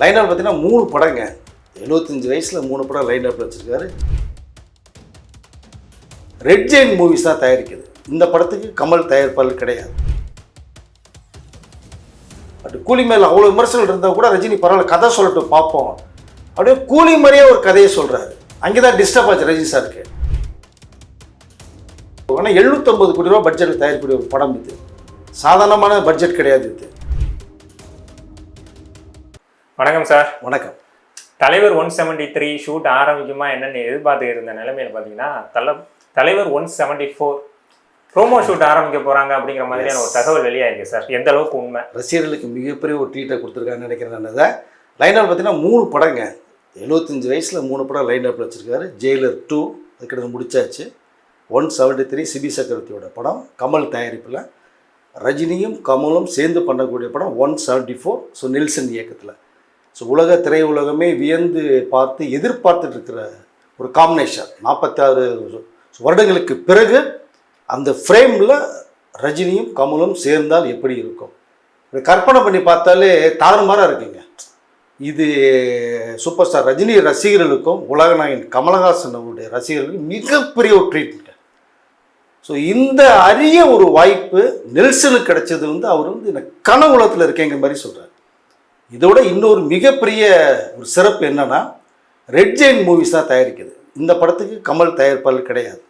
Line up பார்த்தீங்கன்னா மூணு படங்க. எழுபத்தஞ்சு வயசில் மூணு படம் லைன் அப்பில் வச்சுருக்காரு. ரெட் ஜெயின் மூவிஸ் தான் தயாரிக்குது. இந்த படத்துக்கு கமல் தயாரிப்பாளர் கிடையாது. பட் கூலி மேலே அவ்வளோ விமர்சனம் இருந்தால் கூட ரஜினி பரவாயில்ல கதை சொல்லட்டும் பார்ப்போம். அப்படியே கூலி மாதிரியே ஒரு கதையை சொல்கிறாரு அங்கே தான் டிஸ்டர்ப் ஆச்சு ரஜினி சாருக்கு. ஆனால் எழுநூற்றம்பது கோடி ரூபா பட்ஜெட்டில் தயாரிக்கக்கூடிய ஒரு படம் இது. சாதாரணமான பட்ஜெட் கிடையாது இது. வணக்கம் சார் வணக்கம். தலைவர் ஒன் செவன்டி த்ரீ ஷூட் ஆரம்பிக்குமா என்னன்னு எதிர்பார்த்து இருந்த நிலைமையில பார்த்தீங்கன்னா தல தலைவர் one seventy four promo shoot ஆரம்பிக்க போறாங்க அப்படிங்கிற மாதிரியான ஒரு தகவல் வெளியாயிருக்கு சார் எந்த அளவுக்கு உண்மை? ரசிகர்களுக்கு மிகப்பெரிய ஒரு ட்ரீட்டை கொடுத்துருக்காங்கன்னு நினைக்கிறேன் நான் அதை. லைன் அப் பார்த்தீங்கன்னா மூணு படங்க. எழுபத்தஞ்சு வயசில் மூணு படம் லைன் அப்பில் வச்சுருக்காரு. ஜெயிலர் டூ அதுக்கிட்ட முடிச்சாச்சு. ஒன் செவன்ட்டி த்ரீ சிபி சக்கரவர்த்தியோட படம் கமல் தயாரிப்பில். ரஜினியும் கமலும் சேர்ந்து பண்ணக்கூடிய படம் one seventy four so Nelson இயக்கத்தில். ஸோ உலக திரையுலகமே வியந்து பார்த்து எதிர்பார்த்துட்டு இருக்கிற ஒரு காம்பினேஷன் நாற்பத்தாறு வருடங்களுக்கு பிறகு அந்த ஃப்ரேமில் ரஜினியும் கமலும் சேர்ந்தால் எப்படி இருக்கும்? இதை கற்பனை பண்ணி பார்த்தாலே தாறுமாறாக இருக்குங்க. இது சூப்பர் ஸ்டார் ரஜினி ரசிகர்களுக்கும் உலகநாயகன் கமலஹாசன் அவருடைய ரசிகர்களுக்கும் மிகப்பெரிய ஒரு ட்ரீட்மெண்ட் ஸோ இந்த அரிய ஒரு வாய்ப்பு நெல்சனுக்கு கிடைச்சது வந்து அவர் வந்து இந்த கனவுலகத்தில் இருக்கேங்கிற மாதிரி சொல்கிறார் இதோட இன்னொரு மிகப்பெரிய ஒரு சிறப்பு என்னன்னா ரெட் ஜெயின் மூவிஸ் தான் தயாரிக்குது. இந்த படத்துக்கு கமல் தயாரிப்பாளர் கிடையாது.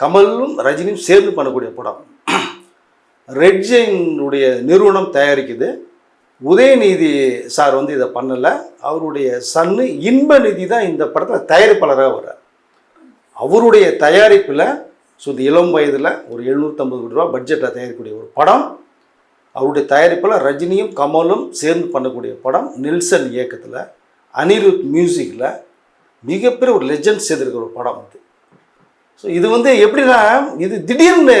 கமலும் ரஜினியும் சேர்ந்து பண்ணக்கூடிய படம். ரெட் ஜெயினுடைய நிறுவனம் தயாரிக்குது. உதயநிதி சார் வந்து இதை பண்ணலை. அவருடைய சன்னு இன்ப நிதி தான் இந்த படத்தில் தயாரிப்பாளராக வர்றார். அவருடைய தயாரிப்பில் ஸோ இந்த இளம் வயதில் ஒரு எழுநூற்றம்பது கோடி ரூபா பட்ஜெட்டில் தயாரிக்கக்கூடிய ஒரு படம். அவருடைய தயாரிப்பில் ரஜினியும் கமலும் சேர்ந்து பண்ணக்கூடிய படம் நில்சன் இயக்கத்தில் அனிருத் மியூசிக்கில் மிகப்பெரிய ஒரு லெஜண்ட் செய்திருக்கிற ஒரு படம் இது ஸோ இது வந்து எப்படின்னா இது திடீர்னு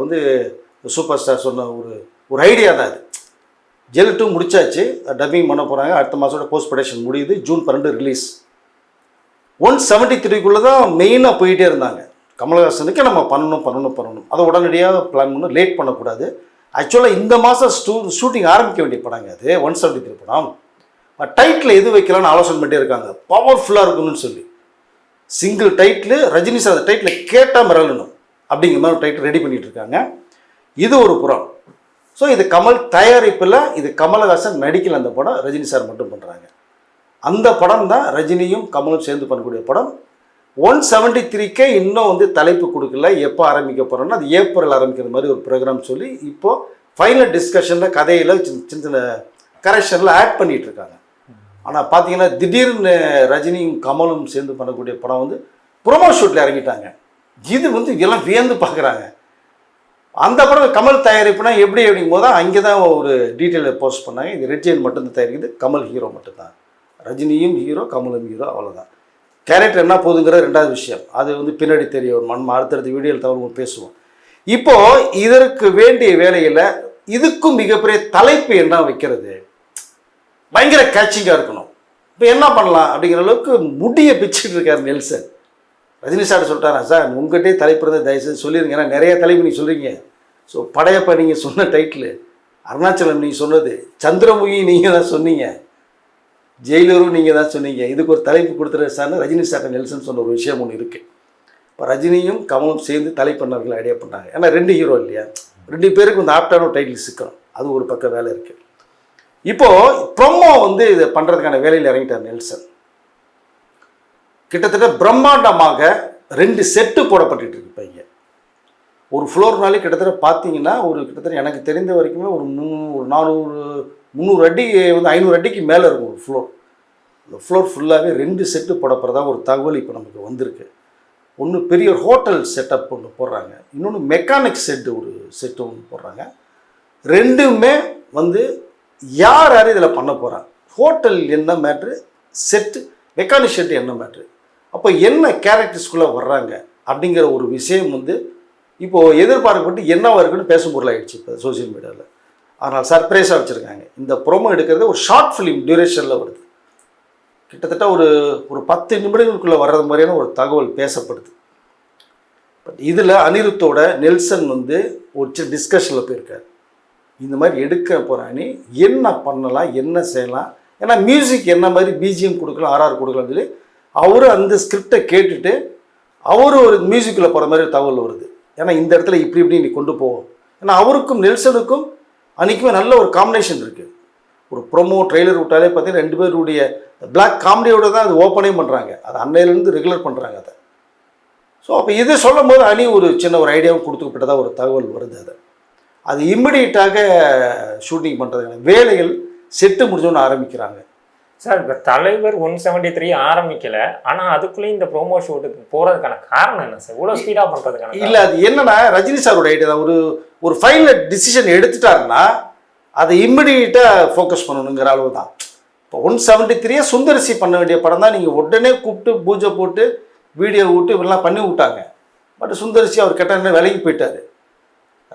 வந்து சூப்பர் ஸ்டார் சொன்ன ஒரு ஒரு ஐடியா தான் அது. ஜெல் டூ முடிச்சாச்சு டப்பிங் பண்ண போகிறாங்க அடுத்த மாதத்தோட போஸ்ட் ப்ரொடக்ஷன் முடியுது ஜூன் பன்னெண்டு ரிலீஸ் ஒன் செவன்ட்டி த்ரீக்குள்ளே தான் மெயினாக போயிட்டே இருந்தாங்க. கமலஹாசனுக்கு நம்ம பண்ணணும் பண்ணணும் பண்ணணும். அதை உடனடியாக பிளான் பண்ணணும். லேட் பண்ணக்கூடாது. ஆக்சுவலாக இந்த மாதம் ஸ்டூ ஷூட்டிங் ஆரம்பிக்க வேண்டிய படங்க அது ஒன் செவன்டி த்ரீ படம் டைட்டில் எது வைக்கலாம்னு ஆலோசனை பண்ணிட்டே இருக்காங்க. பவர்ஃபுல்லாக இருக்கணும்னு சொல்லி. சிங்கிள் டைட்டில் ரஜினி சார் அந்த டைட்டில் கேட்டால் மிரளணும் அப்படிங்கிற மாதிரி டைட்டில் ரெடி பண்ணிட்டு இருக்காங்க. இது ஒரு புறம். ஸோ இது கமல் தயாரிப்பில் இது கமலஹாசன் நடிக்கல அந்த படம் ரஜினி சார் மட்டும் பண்ணுறாங்க அந்த படம் தான் ரஜினியும் கமலும் சேர்ந்து பண்ணக்கூடிய படம். ஒன் செவன்ட்டி த்ரீக்கே இன்னும் வந்து தலைப்பு கொடுக்கல. எப்போ ஆரம்பிக்க போகிறோம்னா அது ஏப்ரல் ஆரம்பிக்கிற மாதிரி ஒரு ப்ரோக்ராம் சொல்லி இப்போது ஃபைனல் டிஸ்கஷனில் கதையில் சின்ன சின்ன சின்ன கரெக்ஷனில் ஆட் பண்ணிட்டு இருக்காங்க ஆனால் பார்த்தீங்கன்னா திடீர்னு ரஜினியும் கமலும் சேர்ந்து பண்ணக்கூடிய படம் வந்து ப்ரொமோ ஷூட்டில் இறங்கிட்டாங்க. இது வந்து எல்லாம் வியந்து பார்க்குறாங்க அந்த படம் கமல் தயாரிப்புனா எப்படி அப்படிங்கும் போது அங்கே தான் ஒரு டீட்டெயிலை போஸ்ட் பண்ணாங்க. இது ரெட் மட்டும்தான் தயாரிக்குது. கமல் ஹீரோ மட்டும்தான். ரஜினியும் ஹீரோ கமலும் ஹீரோ அவ்வளோதான் கேரக்டர் என்ன போதுங்கிற ரெண்டாவது விஷயம். அது வந்து பின்னாடி தெரியும் நம்ம அடுத்தடுத்த வீடியோவில் தவிர பேசுவோம். இப்போ இதற்கு வேண்டிய வேலையில் இதுக்கும் மிகப்பெரிய தலைப்பு என்ன வைக்கிறது? பயங்கர கேட்சிங்காக இருக்கணும். இப்போ என்ன பண்ணலாம் அப்படிங்கிற அளவுக்கு முடியை பிச்சுட்டு இருக்கார் நெல்சன். ரஜினி சார் சொல்லிட்டாரா சார் உங்கள்கிட்டே தலைப்பு இருந்தால் தயவுசெய்து சொல்லிடுங்க ஏன்னா நிறைய தலைப்பு நீங்கள் சொல்கிறீங்க ஸோ படையப்பா நீங்கள் சொன்ன டைட்டில் அருணாச்சலம் நீங்கள் சொன்னது சந்திரமுகி நீங்கள் தான் சொன்னீங்க. ஜெயிலரும் நீங்கள் தான் சொன்னீங்க. இதுக்கு ஒரு தலைப்பு கொடுத்துரு சார்னு ரஜினி சார் நெல்சன் சொன்ன ஒரு விஷயம் ஒன்று இருக்குது இப்போ ரஜினியும் கமலும் சேர்ந்து தலை ஐடியா பண்ணாங்க. ஏன்னா ரெண்டு ஹீரோ இல்லையா? ரெண்டு பேருக்கு இந்த ஆப்டான டைட்டில் சிக்கணும். அது ஒரு பக்கம் வேலை இருக்குது இப்போது ப்ரொமோ வந்து இதை பண்ணுறதுக்கான வேலையில் இறங்கிட்டார் நெல்சன். கிட்டத்தட்ட பிரம்மாண்டமாக ரெண்டு செட்டு போடப்பட்டு இருக்கு பையன். இங்கே ஒரு ஃப்ளோர்னாலே கிட்டத்தட்ட பார்த்தீங்கன்னா ஒரு கிட்டத்தட்ட எனக்கு தெரிந்த வரைக்குமே ஒரு நூ ஒரு நானூறு முந்நூறு அடி வந்து ஐநூறு அடிக்கு மேலே இருக்கும் ஒரு ஃப்ளோர் அந்த ஃப்ளோர் ஃபுல்லாகவே ரெண்டு செட்டு போடப்படுறதா ஒரு தகவல் இப்போ நமக்கு வந்திருக்கு. ஒன்று பெரிய ஹோட்டல் செட்டப் ஒன்று போடுறாங்க. இன்னொன்று மெக்கானிக் செட்டு ஒரு செட்டு ஒன்று போடுறாங்க. ரெண்டுமே வந்து யார் யார் இதில் பண்ண போகிறாங்க ஹோட்டல் என்ன மேட்ரு செட்டு மெக்கானிக் செட்டு என்ன மேட்ரு அப்போ என்ன கேரக்டர்ஸ்குள்ளே வர்றாங்க? அப்படிங்கிற ஒரு விஷயம் வந்து இப்போது எதிர்பார்க்கப்பட்டு என்னவாக இருக்குன்னு பேசும் பொருளாகிடுச்சு இப்போ சோஷியல் மீடியாவில் அதனால் சர்ப்ரைஸாக வச்சுருக்காங்க. இந்த ப்ரோமோ எடுக்கிறது ஒரு ஷார்ட் ஃபிலிம் டியூரேஷனில் வருது. கிட்டத்தட்ட ஒரு ஒரு பத்து நிமிடங்களுக்குள்ளே வர்றது மாதிரியான ஒரு தகவல் பேசப்படுது. பட் இதில் அனிருத்தோட நெல்சன் வந்து ஒரு சின்ன டிஸ்கஷனில் போயிருக்காரு. இந்த மாதிரி எடுக்க போகிறானே என்ன பண்ணலாம் என்ன செய்யலாம்? ஏன்னா மியூசிக் என்ன மாதிரி பிஜிஎம் கொடுக்கலாம் ஆர்ஆர் கொடுக்கலாம்னு சொல்லி அவரு அந்த ஸ்கிரிப்டை கேட்டுட்டு அவரு ஒரு மியூசிக்கில் போகிற மாதிரி தகவல் வருது. ஏன்னா இந்த இடத்துல இப்படி இப்படி நீ கொண்டு போவோம் ஏன்னா அவருக்கும் நெல்சனுக்கும் அன்றைக்குமே நல்ல ஒரு காம்பினேஷன் இருக்குது ஒரு ப்ரொமோ ட்ரெய்லர் விட்டாலே பார்த்தீங்கன்னா ரெண்டு பேருடைய பிளாக் காமெடியோட தான் அது ஓப்பனே பண்ணுறாங்க அது அன்னையிலேருந்து ரெகுலர் பண்ணுறாங்க அதை. ஸோ அப்போ இதை சொல்லும் போது அணி ஒரு சின்ன ஒரு ஐடியாவும் கொடுத்துக்கப்பட்டதாக ஒரு தகவல் வருது அது. அது இம்மிடியட்டாக ஷூட்டிங் பண்ணுறதுக்கான வேலைகள் செட்டு முடிஞ்சோன்னு ஆரம்பிக்கிறாங்க. சார் இப்போ தலைவர் ஒன் செவன்டி த்ரீ ஆரம்பிக்கல. ஆனால் அதுக்குள்ளேயும் இந்த ப்ரோமோ ஷூட்டுக்கு போகிறதுக்கான காரணம் என்ன சார்? இவ்வளோ ஸ்பீடாக பண்ணுறதுக்கான இல்லை அது என்னன்னா ரஜினி சாரோட ஐடியா ஒரு ஒரு ஃபைனல் டிசிஷன் எடுத்துட்டாருன்னா அதை இம்மிடியட்டாக ஃபோக்கஸ் பண்ணணுங்கிற அளவு தான். இப்போ ஒன் செவன்ட்டி த்ரீயே சுந்தரசி பண்ண வேண்டிய படம் தான். நீங்கள் உடனே கூப்பிட்டு பூஜை போட்டு வீடியோ விட்டு இதெல்லாம் பண்ணி விட்டாங்க. பட் சுந்தரசி அவர் கெட்ட விலகி போயிட்டார்.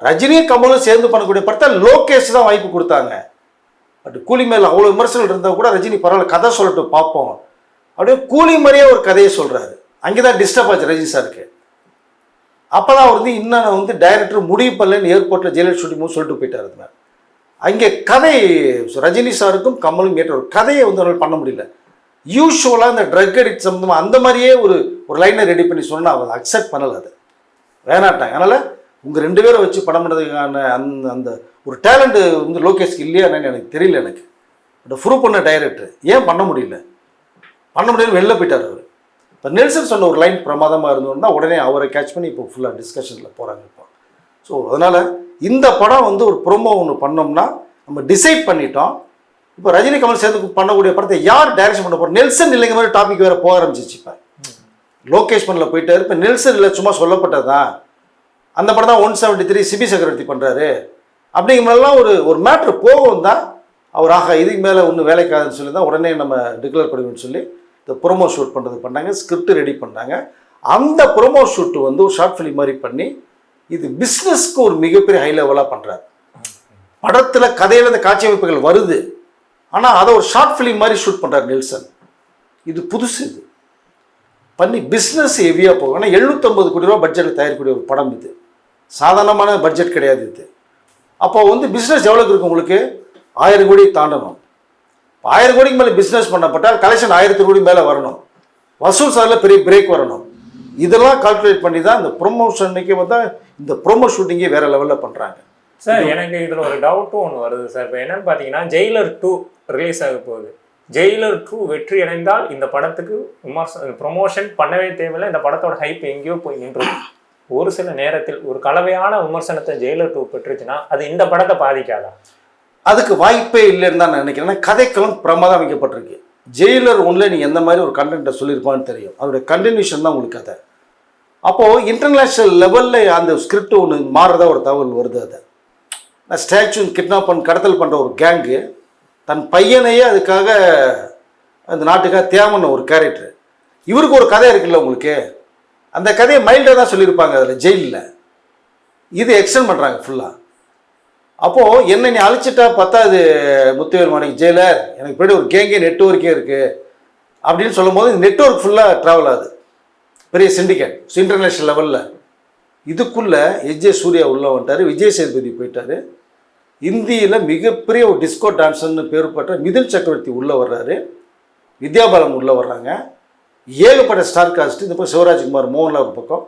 ரஜினியும் கமலும் சேர்ந்து பண்ணக்கூடிய படத்தை லோகேஷ் தான் வாய்ப்பு கொடுத்தாங்க. பட் கூலி மேலே அவ்வளோ விமர்சனம் இருந்தால் கூட ரஜினி பரவாயில்ல கதை சொல்லட்டும் பார்ப்போம். அப்படியே கூலி மாதிரியே ஒரு கதையை சொல்கிறாரு அங்கே தான் டிஸ்டர்ப் ஆச்சு ரஜினி சாருக்கு. அப்போ தான் அவர் வந்து இன்னும் வந்து டைரக்டர் முடிவு பண்ணலன்னு ஏர்போர்ட்டில் ஜெயலலிதா ஷூட்டிங் சொல்லிட்டு போயிட்டார் அது அங்கே கதை ரஜினி சாருக்கும் கமலும் ஏற்ற ஒரு கதையை வந்து அவர்கள் பண்ண முடியல. யூஸ்வலாக இந்த ட்ரக் அடிக்ட் சம்மந்தமாக அந்த மாதிரியே ஒரு ஒரு லைனை ரெடி பண்ணி சொன்னால் அவர் அக்செப்ட் பண்ணலை அது. வேணாட்டாங்க அதனால் உங்கள் ரெண்டு பேரை வச்சு படம் பண்ணுறதுக்கான அந்த அந்த ஒரு டேலண்ட்டு வந்து லோகேஷ்க்கு இல்லையா என்னன்னு எனக்கு தெரியல எனக்கு. பட் ப்ரூவ் பண்ண டைரக்டர் ஏன் பண்ண முடியல? பண்ண முடியல வெளில போயிட்டார் அவர். இப்போ நெல்சன் சொன்ன ஒரு லைன் பிரமாதமாக இருந்தோம்னா உடனே அவரை கேட்ச் பண்ணி இப்போ ஃபுல்லாக டிஸ்கஷனில் போகிறாங்க இப்போ. ஸோ அதனால் இந்த படம் வந்து ஒரு ப்ரொமோ ஒன்று பண்ணோம்னா நம்ம டிசைட் பண்ணிட்டோம். இப்போ ரஜினி கமல் சேர்ந்து பண்ணக்கூடிய படத்தை யார் டைரக்ஷன் பண்ண போகிறோம் நெல்சன் இல்லைங்க மாதிரி டாபிக் வேறு போக ஆரம்பிச்சிச்சு இப்போ. லோகேஷ் பண்ணில் போயிட்டார். இப்போ நெல்சன் இல்லை சும்மா சொல்லப்பட்டதா அந்த படம் தான் ஒன் செவன்ட்டி த்ரீ சிபி சக்கரவர்த்தி பண்ணுறாரு அப்படிங்கிற மாதிரிலாம் ஒரு ஒரு மேட்ரு போகும் தான் அவர் ஆகா இதுக்கு மேலே ஒன்றும் வேலைக்காதுன்னு சொல்லி தான் உடனே நம்ம டிக்ளேர் பண்ணுவோம்னு சொல்லி இந்த ப்ரோமோ ஷூட் பண்ணுறது பண்ணாங்க ஸ்கிரிப்ட் ரெடி பண்ணாங்க. அந்த ப்ரோமோ ஷூட்டு வந்து ஒரு ஷார்ட் ஃபிலிம் மாதிரி பண்ணி இது பிஸ்னஸ்க்கு ஒரு மிகப்பெரிய ஹை லெவலாக பண்ணுறாரு படத்தில் கதையில் இந்த காட்சி அமைப்புகள் வருது. ஆனால் அதை ஒரு ஷார்ட் ஃபிலிம் மாதிரி ஷூட் பண்ணுறாரு நெல்சன். இது புதுசு இது. பண்ணி பிஸ்னஸ் ஹெவியாக போகும் ஆனால் எழுநூற்றம்பது கோடி ரூபா பட்ஜெட்டில் தயாரிக்கக்கூடிய ஒரு படம் இது. சாதாரணமான பட்ஜெட் கிடையாது இது. அப்போ வந்து பிஸ்னஸ் எவ்வளோக்கு இருக்கும் உங்களுக்கு. ஆயிரம் கோடி தாண்டணும். ஆயிரம் கோடிக்கு மேலே பிஸ்னஸ் பண்ணப்பட்டால் கலெக்ஷன் ஆயிரத்தி கோடி மேலே வரணும். வசூல் சாரில் பெரிய பிரேக் வரணும். இதெல்லாம் கால்குலேட் பண்ணி தான் இந்த ப்ரொமோஷனுக்கே வந்து இந்த ப்ரோமோ ஷூட்டிங்கே வேறு லெவலில் பண்ணுறாங்க சார் எனக்கு இதில் ஒரு டவுட்டும் ஒன்று வருது சார். இப்போ என்னென்னு பார்த்தீங்கன்னா ஜெயிலர் டூ ரிலீஸ் ஆக போகுது. ஜெயிலர் டூ வெற்றி அடைந்தால் இந்த படத்துக்கு விமர்சனம் ப்ரொமோஷன் பண்ணவே தேவையில்லை. இந்த படத்தோட ஹைப் எங்கேயோ போய் நின்றும் ஒரு சில நேரத்தில் ஒரு கலவையான விமர்சனத்தை ஜெயிலர் டூ பெற்றுச்சுன்னா அது இந்த படத்தை பாதிக்காதா? அதுக்கு வாய்ப்பே இல்லைன்னு தான் நான் நினைக்கிறேன். கதைக்களம் பிரமாதம் அமைக்கப்பட்டிருக்கு ஜெயிலர் ஒன்றில் நீங்கள் எந்த மாதிரி ஒரு கண்டென்ட்டை சொல்லியிருப்பான்னு தெரியும். அவருடைய கண்டினியூஷன் தான் உங்களுக்கு கதை. அப்போது இன்டர்நேஷ்னல் லெவலில் அந்த ஸ்கிரிப்ட் ஒன்று மாறுறதா ஒரு தகவல் வருது அதை. நான் ஸ்டாச்சு கிட்னாப் பண்ண கடத்தல் பண்ணுற ஒரு கேங்கு தன் பையனையே அதுக்காக அந்த நாட்டுக்காக தேவன ஒரு கேரக்டர் இவருக்கு ஒரு கதை இருக்குல்ல உங்களுக்கு? அந்த கதையை மைல்டாக தான் சொல்லியிருப்பாங்க அதில் ஜெயிலில். இது எக்ஸ்டெண்ட் பண்ணுறாங்க ஃபுல்லாக அப்போது என்ன நீ அழிச்சிட்டா பத்தாது முத்துவேல் மாணிக் ஜெயிலர் எனக்கு பின்னாடி ஒரு கேங்கே நெட்ஒர்க்கே இருக்குது அப்படின்னு சொல்லும்போது இந்த நெட்ஒர்க் ஃபுல்லாக ட்ராவல் ஆகுது. பெரிய சிண்டிகேட் இன்டர்நேஷ்னல் லெவலில் இதுக்குள்ளே எஜே சூர்யா உள்ளே வந்துட்டார் விஜய் சேதுபதி போயிட்டார். இந்தியில் மிகப்பெரிய ஒரு டிஸ்கோ டான்ஸர்னு பேர் பெற்ற மிதுன் சக்கரவர்த்தி உள்ளே வர்றாரு. வித்யாபாலம் உள்ளே வர்றாங்க. ஏகப்பட்ட ஸ்டார் காஸ்ட் இந்த பக்கம் சிவராஜ்குமார் மோகன்லால் ஒரு பக்கம்.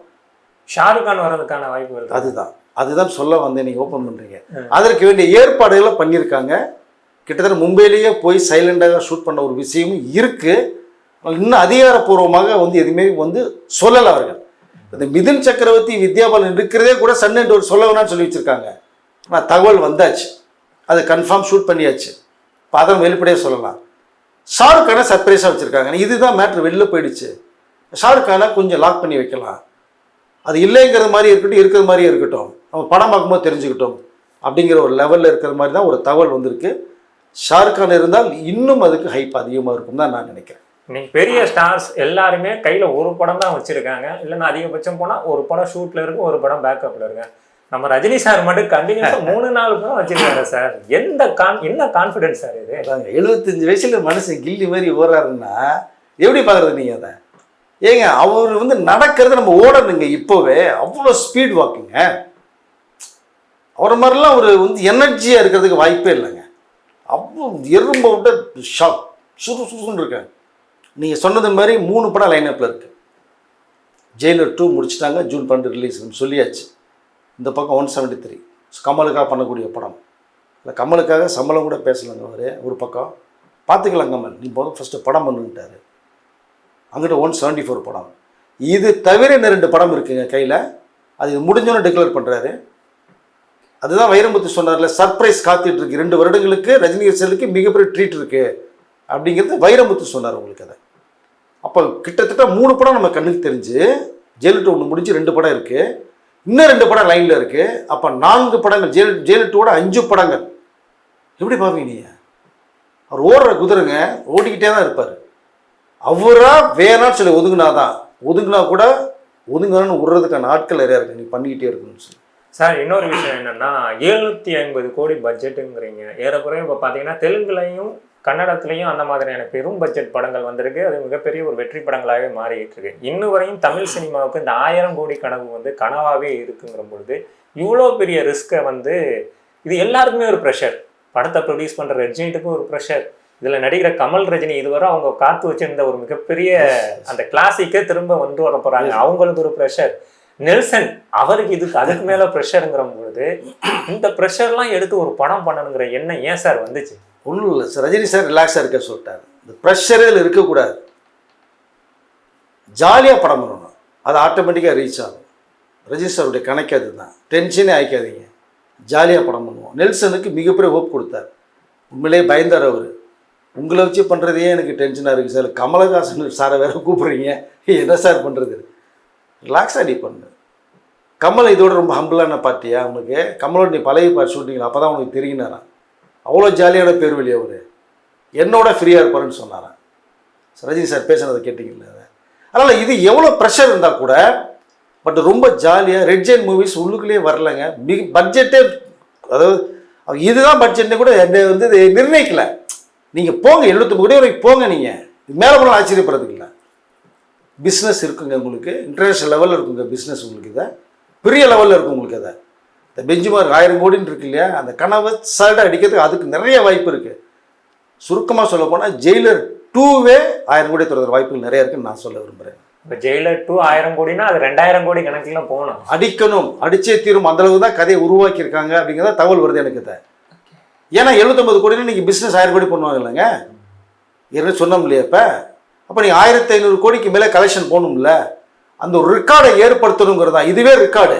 ஷாருக் கான் வர்றதுக்கான வாய்ப்பு வருது அதுதான். அதுதான் சொல்ல வந்தேன் நீங்கள் ஓப்பன் பண்ணுறீங்க அதற்கு வேண்டிய ஏற்பாடுகளை பண்ணியிருக்காங்க. கிட்டத்தட்ட மும்பையிலேயே போய் சைலண்டாக ஷூட் பண்ண ஒரு விஷயமும் இருக்குது இன்னும் அதிகாரப்பூர்வமாக வந்து எதுவுமே வந்து சொல்லலை அவர்கள். இந்த மிதுன் சக்கரவர்த்தி வித்யாபாலன் இருக்கிறதே கூட சன் அண்ட் ஒரு சொல்ல வேணாம்னு சொல்லி வச்சுருக்காங்க. ஆனால் தகவல் வந்தாச்சு. அது கன்ஃபார்ம் ஷூட் பண்ணியாச்சு. இப்போ அதை வெளிப்படையாக சொல்லலாம். ஷாருக் கானை சர்ப்ரைஸாக வச்சுருக்காங்க. இதுதான் மேட்ரு வெளில போயிடுச்சு. ஷாருக் கானை கொஞ்சம் லாக் பண்ணி வைக்கலாம். அது இல்லைங்கிற மாதிரி இருக்கட்டும் இருக்கிற மாதிரியே இருக்கட்டும். நம்ம படம் பார்க்கும்போது தெரிஞ்சுக்கிட்டோம். அப்படிங்கிற ஒரு லெவலில் இருக்கிற மாதிரி தான் ஒரு தகவல் வந்திருக்கு. ஷாருக் கான் இருந்தால் இன்னும் அதுக்கு ஹைப் அதிகமாக இருக்கும் தான் நான் நினைக்கிறேன். இன்னைக்கு பெரிய ஸ்டார்ஸ் எல்லாருமே கையில் ஒரு படம் தான் வச்சுருக்காங்க. இல்லைன்னா அதிகபட்சம் போனால் ஒரு படம் ஷூட்டில் இருக்கும் ஒரு படம் பேக்கப்பில் இருக்கேன் நம்ம ரஜினி சார் மட்டும் கண்டினியூஸா மூணு நாலு படம் வச்சிருக்காரு சார். எந்த கான் என்ன கான்ஃபிடன்ஸ் சார் இது? எழுபத்தஞ்சு வயசுல மனுஷன் கில்லி மாதிரி ஓடுறாருன்னா எப்படி பார்க்குறது நீங்கள் அதை? ஏங்க அவர் வந்து நடக்கிறது நம்ம ஓடணுங்க இப்போவே. அவ்வளோ ஸ்பீட் வாக்குங்க அவரை மாதிரிலாம் ஒரு வந்து எனர்ஜியாக இருக்கிறதுக்கு வாய்ப்பே இல்லைங்க. அவ்வளோ எறும்ப விட்ட ஷாக் சுறுசுறுன்னு இருக்கேன் நீங்கள் சொன்னது மாதிரி மூணு படம் லைனப்பில் இருக்குது ஜெயிலர் டூ முடிச்சிட்டாங்க ஜூன் பன்னெண்டு ரிலீஸ் சொல்லியாச்சு. இந்த பக்கம் ஒன் செவன்ட்டி த்ரீ கமலுக்காக பண்ணக்கூடிய படம். இல்லை கமலுக்காக சம்பளம் கூட பேசலைங்க அவர் ஒரு பக்கம். பார்த்துக்கலாம் கமல் நீ போதும் ஃபஸ்ட்டு படம் பண்ணுன்ட்டாரு. அங்கிட்ட ஒன் செவன்ட்டி ஃபோர் படம். இது தவிர இன்னும் ரெண்டு படம் இருக்குங்க கையில். அது முடிஞ்சோன்னு டிக்ளேர் பண்ணுறாரு அதுதான் வைரமுத்து சொன்னார்ல சர்ப்ரைஸ் காத்துட்டு இருக்கு. ரெண்டு வருடங்களுக்கு ரஜினி செல்லுக்கு மிகப்பெரிய ட்ரீட் இருக்குது அப்படிங்கிறது வைரமுத்து சொன்னார் உங்களுக்கு அதை. அப்போ கிட்டத்தட்ட மூணு படம் நம்ம கண்ணுக்கு தெரிஞ்சு ஜெயலலிதா ஒன்று முடிஞ்சு ரெண்டு படம் இருக்குது இன்னும் ரெண்டு படம் லைனில் இருக்கு. அப்போ நான்கு படங்கள் ஜெயல ஜெயலலிட்டோட அஞ்சு படங்கள். எப்படி பார்ப்பீங்க நீங்க? அவர் ஓடுற குதிரைங்க ஓடிக்கிட்டே தான் இருப்பார். அவராக வேணாம்னு சொல்லி ஒதுங்கினாதான். ஒதுங்கினா கூட ஒதுங்கணும்னு விடுறதுக்கான ஆட்கள் நிறையா இருக்கு. நீ பண்ணிக்கிட்டே இருக்கணும்னு சொல்லி. சார் இன்னொரு விஷயம் என்னன்னா எழுநூத்தி ஐம்பது கோடி பட்ஜெட்டுங்கிறீங்க ஏறக்குறைய இப்போ பார்த்தீங்கன்னா தெலுங்குலையும் கன்னடத்துலையும் அந்த மாதிரியான பெரும் பட்ஜெட் படங்கள் வந்திருக்கு. அது மிகப்பெரிய ஒரு வெற்றி படங்களாகவே மாறிட்டு இருக்கு இன்னும் வரையும் தமிழ் சினிமாவுக்கு இந்த ஆயிரம் கோடி கனவு வந்து கனவாகவே இருக்குங்கிற பொழுது இவ்வளோ பெரிய ரிஸ்க்கை வந்து இது எல்லாருக்குமே ஒரு ப்ரெஷர் படத்தை ப்ரொடியூஸ் பண்ணுற ரஜினிட்டுக்கும் ஒரு ப்ரெஷர் இதில் நடிக்கிற கமல் ரஜினி இதுவரை அவங்க காத்து வச்சிருந்த ஒரு மிகப்பெரிய அந்த கிளாசிக்கே திரும்ப வந்து வர போகிறாங்க அவங்களுக்கு ஒரு ப்ரெஷர் நெல்சன் அவருக்கு இதுக்கு அதுக்கு மேலே ப்ரெஷருங்கிற பொழுது இந்த ப்ரெஷர்லாம் எடுத்து ஒரு படம் பண்ணணுங்கிற எண்ணம் ஏன் சார் வந்துச்சு? ஒன்றும் இல்லை. சார் ரஜினி சார் ரிலாக்ஸாக இருக்க சொல்லிட்டார். இந்த ப்ரெஷரே இருக்கக்கூடாது ஜாலியாக படம் பண்ணணும். அது ஆட்டோமேட்டிக்காக ரீச் ஆகும். ரஜினி சாருடைய கணக்கு அதுதான். டென்ஷனே ஆயிக்காதீங்க. ஜாலியாக படம் பண்ணுவோம். நெல்சனுக்கு மிகப்பெரிய ஹோப் கொடுத்தார். உண்மையிலேயே பயந்தார் அவர். உங்களை வச்சு பண்ணுறதே எனக்கு டென்ஷனாக இருக்குது சார். கமலஹாசன் சாரை வேற கூப்பிட்றீங்க. என்ன சார் பண்ணுறது ரிலாக்ஸாக நீ பண்ணு. கமல் இதோட ரொம்ப ஹம்பிளான பார்ட்டியா உனக்கு கமலோட நீ பழைய பார்ட் ஷூட்டிங்களா அப்போ தான் உனக்கு தெரியுனாரான் அவ்வளோ ஜாலியான பேர் வெளியே அவர். என்னோட ஃப்ரீயாக இருப்பாருன்னு சொன்னாரன் ரஜினி சார் பேசுனதை கேட்டிங்கல்ல அதை. அதனால் இது எவ்வளோ ப்ரெஷர் இருந்தால் கூட பட் ரொம்ப ஜாலியாக ரெட் ஜெயின் மூவிஸ் உள்ளுக்குள்ளேயே வரலங்க. மிக பட்ஜெட்டே அதாவது இதுதான் பட்ஜெட்னு கூட என்னை வந்து இது நிர்ணயிக்கல. நீங்கள் போங்க எழுபத்தொம்பது கோடி வரைக்கும் போங்க நீங்கள் மேலே போனால் ஆச்சரியப்படுறதுக்கு இல்லை. பிஸ்னஸ் இருக்குங்க உங்களுக்கு. இன்டர்நேஷ்னல் லெவலில் இருக்குங்க பிஸ்னஸ் உங்களுக்கு இதை. பெரிய லெவலில் இருக்கும் உங்களுக்கு அதை இந்த பெஞ்சு மார்க் ஆயிரம் கோடின்னு இருக்கு இல்லையா? அந்த கனவை சரட அடிக்கிறதுக்கு அதுக்கு நிறைய வாய்ப்பு இருக்குது சுருக்கமாக சொல்ல போனால் ஜெயிலர் டூவே ஆயிரம் கோடி தருவதற்கு வாய்ப்புகள் நிறைய இருக்குன்னு நான் சொல்ல விரும்புகிறேன் இப்போ ஜெயிலர் டூ ஆயிரம் கோடினா அது ரெண்டாயிரம் கோடி கணக்குல போகணும். அடிக்கணும். அடிச்சே தீரும். அந்த அளவுக்கு தான் கதையை உருவாக்கியிருக்காங்க அப்படிங்கிறத தகவல் வருது எனக்கு இதை. ஏன்னா எழுபத்தொம்பது கோடினா நீங்கள் பிஸ்னஸ் ஆயிரம் கோடி பண்ணுவாங்க இல்லைங்க? ஏற்கனவே சொன்னோம் இல்லையா இப்போ? அப்போ நீங்கள் ஆயிரத்தி ஐநூறு கோடிக்கு மேலே கலெக்ஷன் போகணும்ல? அந்த ஒரு ரெக்கார்டை ஏற்படுத்தணுங்கிறதா இதுவே ரெக்கார்டு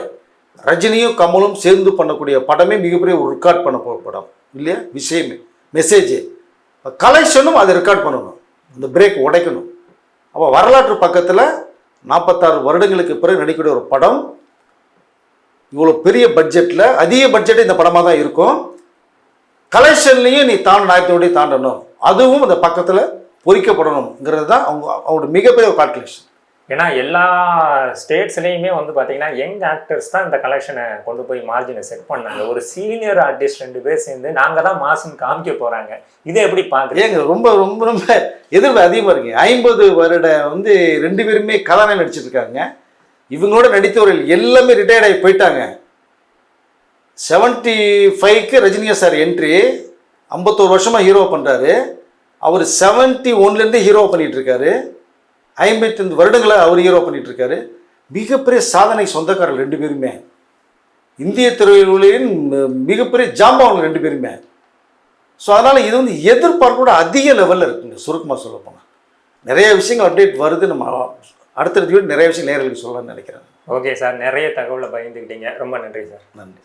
ரஜினியும் கமலும் சேர்ந்து பண்ணக்கூடிய படமே மிகப்பெரிய ஒரு ரெக்கார்ட் பண்ண போகிற படம். இல்லையா? விஷயமே. மெசேஜு கலெக்ஷனும் அதை ரெக்கார்ட் பண்ணணும். அந்த பிரேக் உடைக்கணும். அப்போ வரலாற்று பக்கத்தில் நாற்பத்தாறு வருடங்களுக்கு பிறகு நடிக்கக்கூடிய ஒரு படம். இவ்வளோ பெரிய பட்ஜெட்டில் அதிக பட்ஜெட் இந்த படமாக தான் இருக்கும். கலெக்ஷன்லேயும் நீ தாண்ட நாயத்தோடய தாண்டணும். அதுவும் அந்த பக்கத்தில் பொறிக்கப்படணுங்கிறது தான் அவங்க அவங்களோட மிகப்பெரிய ஒரு கால்குலேஷன் ஏன்னா எல்லா ஸ்டேட்ஸ்லேயுமே வந்து பார்த்தீங்கன்னா யங் ஆக்டர்ஸ் தான் இந்த கலெக்ஷனை கொண்டு போய் மார்ஜினை செட் பண்ணாங்க. ஒரு சீனியர் ஆர்டிஸ்ட் ரெண்டு பேர் சேர்ந்து நாங்கள் தான் மாசுன்னு காமிக்க போகிறாங்க இதை எப்படி பார்க்குறீங்க ரொம்ப ரொம்ப ரொம்ப எதிர்ப்பு அதிகமாக இருக்குங்க ஐம்பது வருட வந்து ரெண்டு பேருமே கதாநாயகன் நடிச்சிருக்காங்க இவங்களோட நடித்தவர்கள் எல்லாமே ரிட்டையர்ட் ஆகி போயிட்டாங்க. செவன்ட்டி ஃபைவ்க்கு ரஜினியா சார் என்ட்ரி ஐம்பத்தோரு வருஷமாக ஹீரோ பண்ணுறாரு அவர் செவன்ட்டி ஒன்லேருந்து ஹீரோ பண்ணிகிட்ருக்காரு இருக்காரு. ஐம்பத்தஞ்சு வருடங்களை அவர் ஹீரோ பண்ணிட்டு இருக்காரு மிகப்பெரிய சாதனை சொந்தக்காரர்கள் ரெண்டு பேருமே. இந்திய திரையுலகின் மிகப்பெரிய ஜாம்பவங்க ரெண்டு பேருமே. ஸோ அதனால் இது வந்து எதிர்பார்ப்போட அதிக லெவலில் இருக்குங்க சுருக்கமாக சொல்ல போனால் நிறைய விஷயங்கள் அப்டேட் வருது நம்ம அடுத்தடுத்த வீடு நிறைய விஷயம் நேர்களுக்கு சொல்லலாம்னு நினைக்கிறேன். ஓகே சார் நிறைய தகவலை பகிர்ந்துக்கிட்டீங்க ரொம்ப நன்றி சார் நன்றி